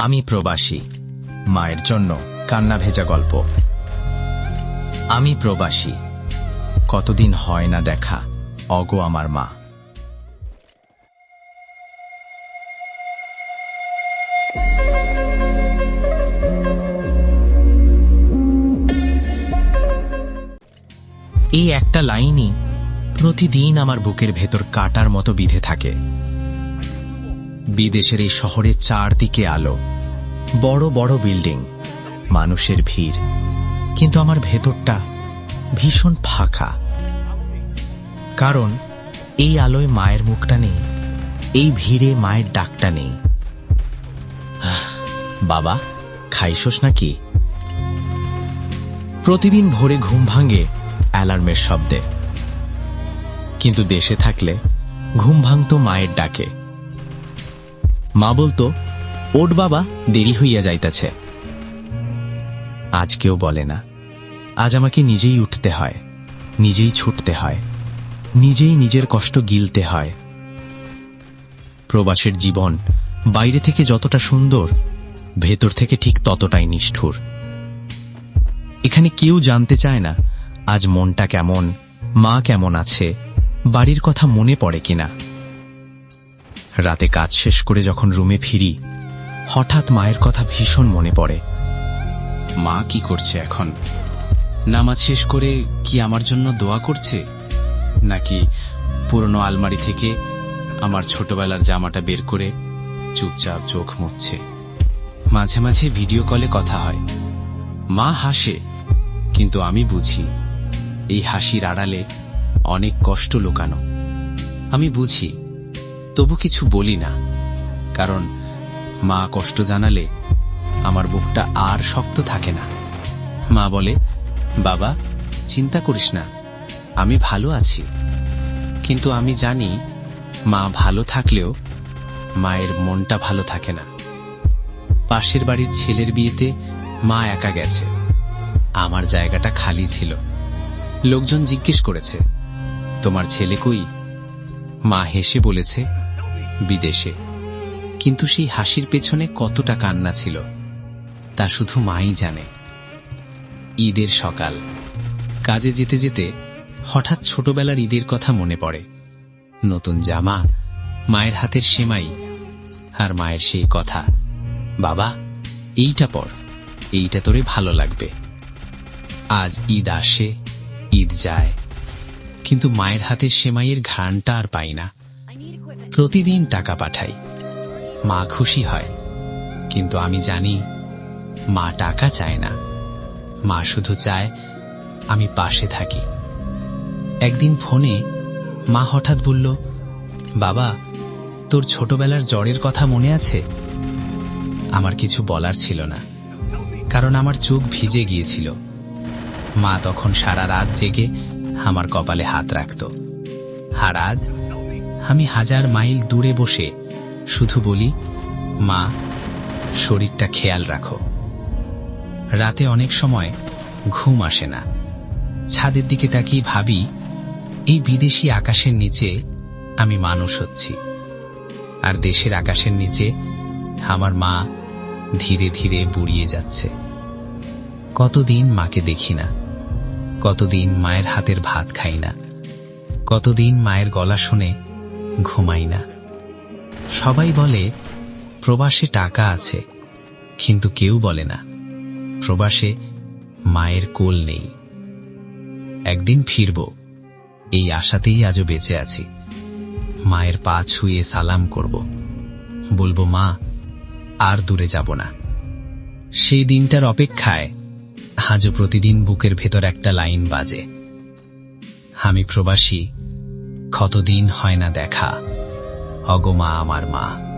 আমি প্রবাসী, মায়ের জন্য কান্না ভেজা গল্প। আমি প্রবাসী, কতদিন হয় না দেখা, অগো আমার মা। এই একটা লাইনই প্রতিদিন আমার বুকের ভেতর কাটার মতো বিধে থাকে। বিদেশের এই শহরের চারদিকে আলো। বড় বড় বিল্ডিং। মানুষের ভিড়। কিন্তু আমার ভেতরটা ভীষণ ফাঁকা। কারণ এই আলোয় মায়ের মুখটা নেই, এই ভিড়ে মায়ের ডাকটা নেই। বাবা, খাইছস নাকি? প্রতিদিন ভোরে ঘুম ভাঙে অ্যালার্মের শব্দে। কিন্তু দেশে থাকলে ঘুম ভাঙতো মায়ের ডাকে। মা বলতো ওট বাবা দেরি হইয়া যাইতেছে। আজ কেউ বলে না, আজ আমাকে নিজেই উঠতে হয়, নিজেই ছুটতে হয়, নিজেই নিজের কষ্ট গিলতে হয়। প্রবাসের জীবন বাইরে থেকে যতটা সুন্দর, ভেতর থেকে ঠিক ততটাই নিষ্ঠুর। এখানে কেউ জানতে চায় না, আজ মনটা কেমন, মা কেমন আছে, বাড়ির কথা মনে পড়ে কিনা। রাতে কাজ শেষ করে যখন রুমে ফিরি, হঠাৎ মায়ের কথা ভীষণ মনে পড়ে। মা কি করছে এখন? নামাজ শেষ করে কি আমার জন্য দোয়া করছে? নাকি পুরনো আলমারি থেকে আমার ছোটবেলার জামাটা বের করে চুপচাপ চোখ মুছছে? মাঝে মাঝে ভিডিও কলে কথা হয়। মা হাসে, কিন্তু আমি বুঝি, এই হাসির আড়ালে অনেক কষ্ট লুকানো। আমি বুঝি তবু কিছু বলি না। কারণ মা কষ্ট জানালে আমার বুকটা আর শক্ত থাকে না। মা বলে, বাবা, চিন্তা করিস না, আমি ভালো আছি। কিন্তু আমি জানি মা ভালো থাকলেও মায়ের মনটা ভালো থাকে না। পাশের বাড়ির ছেলের বিয়েতে মা একা গেছে। আমার জায়গাটা খালি ছিল। লোকজন জিজ্ঞেস করেছে, তোমার ছেলে কই? মা হেসে বলেছে বিদেশে। কিন্তু সেই হাসির পেছনে কতটা কান্না ছিল, তা শুধু মাই জানে। ঈদের সকাল। কাজে যেতে যেতে হঠাৎ ছোটবেলার ঈদের কথা মনে পড়ে। নতুন জামা, মায়ের হাতের সেমাই, আর মায়ের সেই কথা, বাবা, এইটা পর, এইটা তোরে ভালো লাগবে। আজ ঈদ আসে, ঈদ যায়। কিন্তু মায়ের হাতের সেমাইয়ের ঘ্রাণটা আর পাই না। প্রতিদিন টাকা পাঠাই। মা খুশি হয়। কিন্তু আমি জানি, মা টাকা চায় না। মা শুধু চায়, আমি পাশে থাকি। একদিন ফোনে মা হঠাৎ বলল, বাবা, তোর ছোটবেলার জ্বরের কথা মনে আছে? আমার কিছু বলার ছিল না, কারণ আমার চোখ ভিজে গিয়েছিল। মা তখন সারা রাত জেগে আমার কপালে হাত রাখত। আর আজ আমি হাজার মাইল দূরে বসে শুধু বলি, মা, শরীরটা খেয়াল রাখো। রাতে অনেক সময় ঘুম আসে না। ছাদের দিকে তাকিয়ে ভাবি, এই বিদেশি আকাশের নিচে আমি মানুষ হচ্ছি। আর দেশের আকাশের নিচে আমার মা ধীরে ধীরে বুড়িয়ে যাচ্ছে। কতদিন মাকে দেখি না। কতদিন মায়ের হাতের ভাত খাই না। কতদিন মায়ের গলা শুনে ঘুমাই না। সবাই বলে, প্রবাসে টাকা আছে। কিন্তু কেউ বলে না, প্রবাসে মায়ের কোল নেই। একদিন ফিরব, এই আশাতেই আজও বেঁচে আছি। মায়ের পা ছুঁয়ে সালাম করব। বলব, মা, আর দূরে যাব না। সেই দিনটার অপেক্ষায় আজও প্রতিদিন বুকের ভেতর একটা লাইন বাজে। আমি প্রবাসী কতদিন হয় না দেখা। অগমা আমার মা।